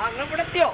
അങ്ങ് ഇവിടെത്തിയോ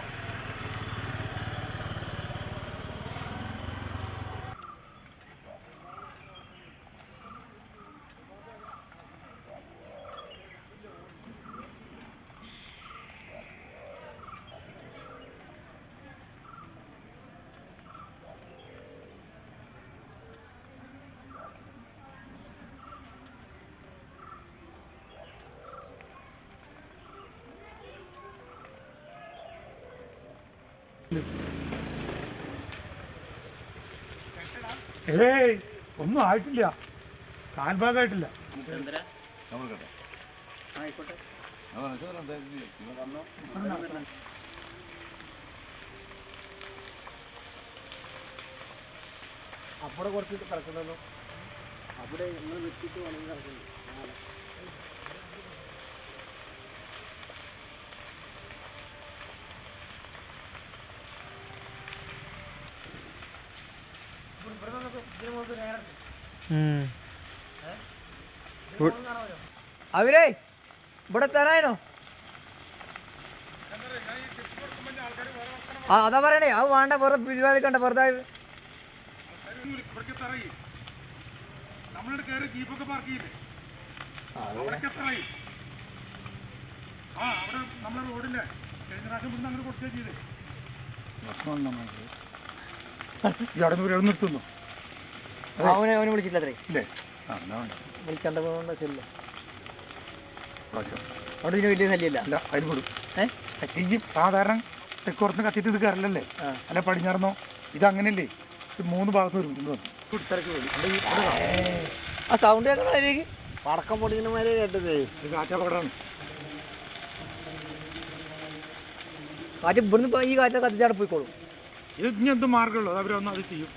ഏയ് ഒന്നും ആയിട്ടില്ല. കാൽഭാഗമായിട്ടില്ല അവിടെ കുറച്ചിട്ട് കിടക്കുന്നല്ലോ അവിടെ നിങ്ങൾ വെച്ചിട്ട് വേണമെങ്കിൽ കിടക്കുന്നു അവരേ ഇവിടെ തരാനോ? ആ അതാ പറയണേ അത് വേണ്ട വെറുതെ പിരിവാദിക്കണ്ട വെറുതെ ഇവിടെ നിർത്തുന്നു അവനെ അവനെ വിളിച്ചില്ല അത്രേ. വിളിക്കണ്ട ശരിയല്ല? അവിടെ പിന്നെ വലിയ ശല്യമില്ല. അല്ല അതിന് പെടും ഏ? സാധാരണ തെക്കുറത്ത് കത്തിയിട്ട് ഇത് കയറില്ലല്ലേ ആ. അല്ല പടിഞ്ഞാറന്നോ? ഇത് അങ്ങനെയല്ലേ? ഇത് മൂന്ന് ഭാഗത്ത് ഒരുമിച്ച് വന്നു ആ സൗണ്ട് കേൾക്കണ പടക്കം പൊടിക്കുന്നമാരെ കേട്ടതേ. ഇത് കാറ്റപകടമാണ് കാറ്റ് ഇവിടുന്ന് ഈ കാറ്റ് കത്തിച്ചാടെ പോയിക്കോളും. ഇത് ഇനി എന്ത് മാർഗമുള്ളൂ അത് അവരൊന്നും അത് ചെയ്യും.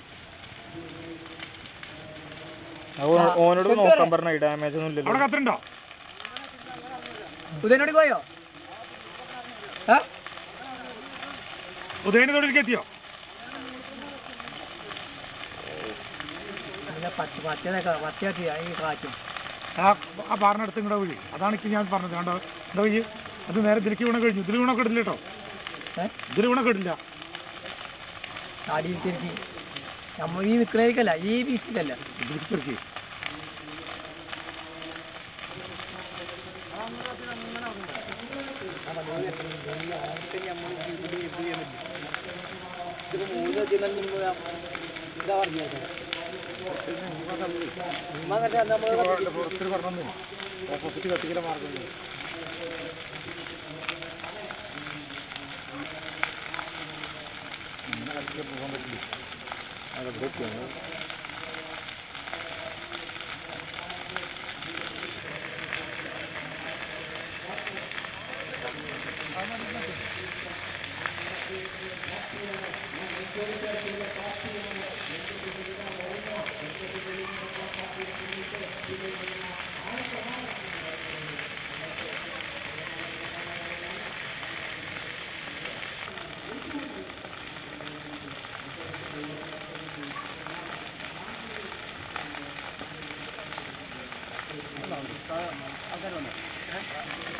ഓനോട് നോക്കാൻ പറഞ്ഞ ഡാമേജ് ഒന്നും ഇല്ലല്ലോ. അവിടെ കത്തുണ്ടോ? ഉദയനോട് പോയോ? ഉദയന തൊഴിലേക്ക് എത്തിയോ? ആ പാറിനടുത്ത് ഇങ്ങടെ വഴി. അതാണ് എനിക്ക് ഞാൻ പറഞ്ഞത്. കണ്ടോ? എന്താ വഴി അത് നേരെ ഇതിലേക്ക് വീണ കഴിഞ്ഞു. ഇതിൽ വീണൊക്കെ ഇടില്ല കേട്ടോ. ഇതിൽ വീണൊക്കെ ഇടില്ല. അടിയിൽ തിരിക്കി നമ്മൾ ഈ നിൽക്കണേക്കല്ല ഈ ബീച്ചിലല്ല ഇതിലേക്ക് തിരക്കി ഓപ്പോസിറ്റ് കത്തിക്കുന്ന മാർഗം അങ്ങനെ കത്തിക്കാൻ പോകാൻ പറ്റില്ല അതെ Gracias.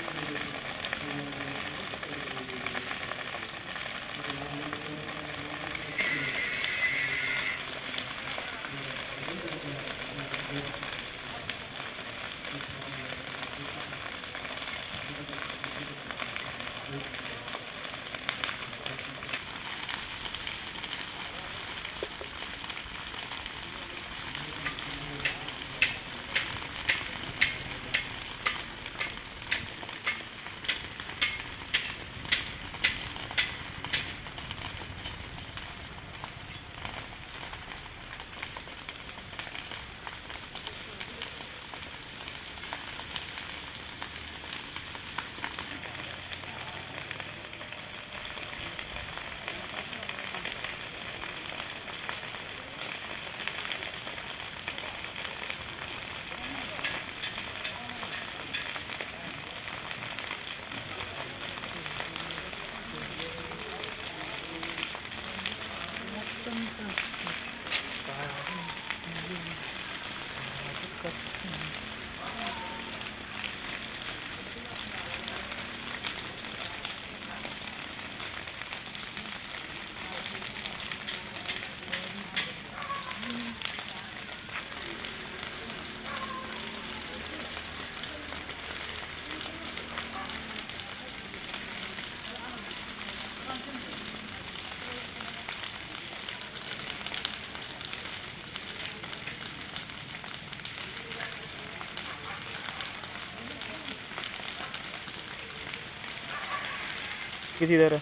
ഫോറസ്റ്റിൽ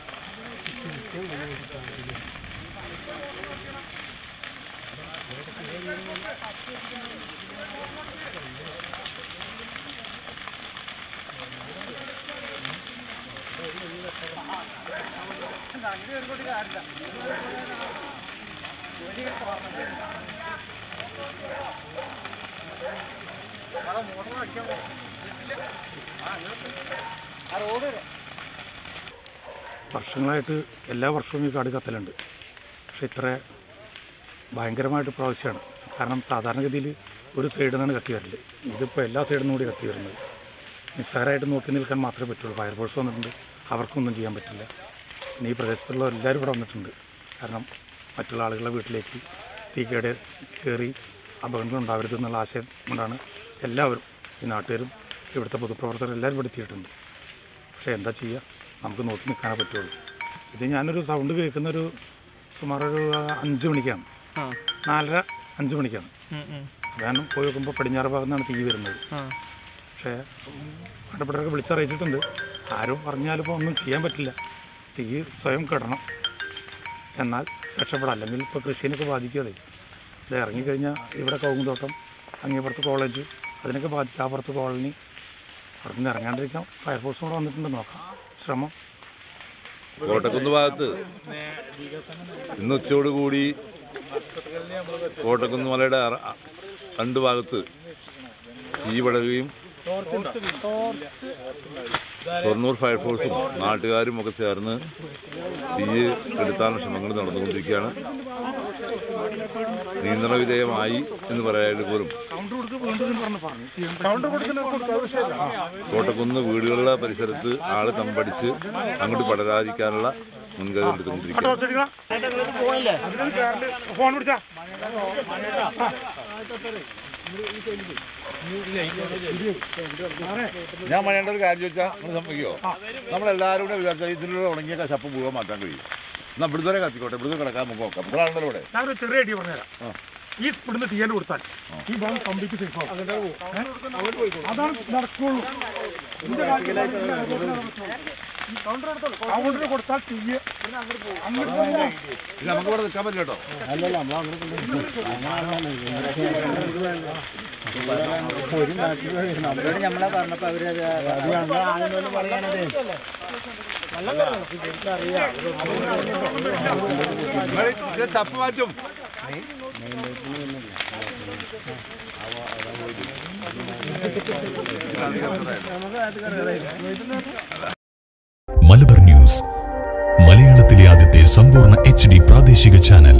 പറഞ്ഞു ഓപ്പോസിറ്റ് കത്തിക്കല മാർഗം ചെയ്തേരാ വർഷങ്ങളായിട്ട് എല്ലാ വർഷവും ഈ കാട് കത്തലുണ്ട്. പക്ഷെ ഇത്ര ഭയങ്കരമായിട്ട് പ്രാവശ്യമാണ് കാരണം സാധാരണഗതിയിൽ ഒരു സൈഡിൽ നിന്നാണ് കത്തി വരൽ. ഇതിപ്പോൾ എല്ലാ സൈഡിൽ നിന്നും കൂടി കത്തി വരുന്നത്. നിസ്സാരമായിട്ട് നോക്കി നിൽക്കാൻ മാത്രമേ പറ്റുള്ളൂ. ഫയർഫോഴ്സ് വന്നിട്ടുണ്ട്. അവർക്കൊന്നും ചെയ്യാൻ പറ്റില്ല. പിന്നെ ഈ പ്രദേശത്തുള്ള എല്ലാവരും ഇവിടെ വന്നിട്ടുണ്ട്. കാരണം മറ്റുള്ള ആളുകളുടെ വീട്ടിലേക്ക് തീ കേട് കയറി അപകടങ്ങൾ ഉണ്ടാവരുത് എന്നുള്ള ആശയം കൊണ്ടാണ് എല്ലാവരും ഈ നാട്ടുകാരും ഇവിടുത്തെ പൊതുപ്രവർത്തകർ എല്ലാവരും ഇവിടെ എത്തിയിട്ടുണ്ട്. പക്ഷേ എന്താ ചെയ്യുക നമുക്ക് നോക്കി നിൽക്കാനേ പറ്റുള്ളൂ. ഇത് ഞാനൊരു സൗണ്ട് കേൾക്കുന്നൊരു സുമാർ ഒരു അഞ്ച് മണിക്കാണ്. നാലര അഞ്ച് മണിക്കാണ്. ഞാൻ പോയി നോക്കുമ്പോൾ പടിഞ്ഞാറ് ഭാഗത്തു നിന്നാണ് തീ വരുന്നത്. പക്ഷേ ഇടപെട്ടൊക്കെ വിളിച്ചറിയിച്ചിട്ടുണ്ട്. ആരും പറഞ്ഞാലിപ്പോൾ ഒന്നും ചെയ്യാൻ പറ്റില്ല. തീ സ്വയം കിടണം. എന്നാൽ രക്ഷപ്പെടാം. അല്ലെങ്കിൽ ഇപ്പോൾ കൃഷിനൊക്കെ ബാധിക്കാതെ ഇത് ഇറങ്ങിക്കഴിഞ്ഞാൽ ഇവിടെ കവുങ്ങുതോട്ടം അങ്ങേപ്പുറത്ത് കോളേജ് അതിനൊക്കെ ബാധിക്കും. ആ പുറത്ത് കോളനി അവിടെ നിന്ന് ഇറങ്ങാണ്ടിരിക്കാം. ഫയർഫോഴ്സും കൂടെ വന്നിട്ടുണ്ട്. നോക്കാം. ശ്രമം. കോട്ടക്കുന്ന് ഭാഗത്ത് ഇന്ന് ഉച്ചയോടുകൂടി കോട്ടക്കുന്ന് മലയുടെ രണ്ട് ഭാഗത്ത് തീ പടരുകയും ഷൊർണൂർ ഫയർഫോഴ്സും നാട്ടുകാരും ഒക്കെ ചേർന്ന് തീ കെടുത്താനുള്ള ശ്രമങ്ങൾ നടന്നുകൊണ്ടിരിക്കുകയാണ്. നിയന്ത്രണ വിധേയമായി എന്ന് പറയാൻ പോലും കോട്ടക്കുന്ന് വീടുകളിലെ പരിസരത്ത് ആൾ തമ്പടിച്ച് അങ്ങോട്ട് പടരാതിരിക്കാനുള്ള മുൻകരുതൽ പിടിച്ചാ. ഞാൻ പറയേണ്ട ഒരു കാര്യം ചോദിച്ചാൽ നമ്മൾ സമ്മതിക്കോ നമ്മളെല്ലാവരും കൂടെ വിചാരിച്ചാൽ ഇതിലൂടെ ഉണങ്ങിയ ശപ്പം മുഴുവൻ മാറ്റാൻ കഴിയും. എന്നാൽ ഇവിടുത്തെ വരെ കത്തിക്കോട്ടെ ഇവിടുത്തെ കിടക്കാൻ നമുക്ക് നോക്കാം ഇവിടെ. ചെറിയ അടി പറഞ്ഞുതരാം. ഈ ഇവിടുന്ന് തീയൽ കൊടുത്താൽ ഈ ബോംബ് കംപ്ലീറ്റ് സേഫ് ആവും? അതാണ് നടക്കുള്ളൂ. കൗണ്ടറിന് കൊടുത്താൽ തീയ നമുക്ക് ഇവിടെ നിൽക്കാൻ പറ്റില്ല കേട്ടോ. അവരോട് നമ്മളെ പറഞ്ഞപ്പോൾ അവരത് തപ്പ് മാറ്റും. മലബാർ ന്യൂസ് മലയാളത്തിലെ ആദ്യത്തെ സമ്പൂർണ എച്ച് ഡി പ്രാദേശിക ചാനൽ.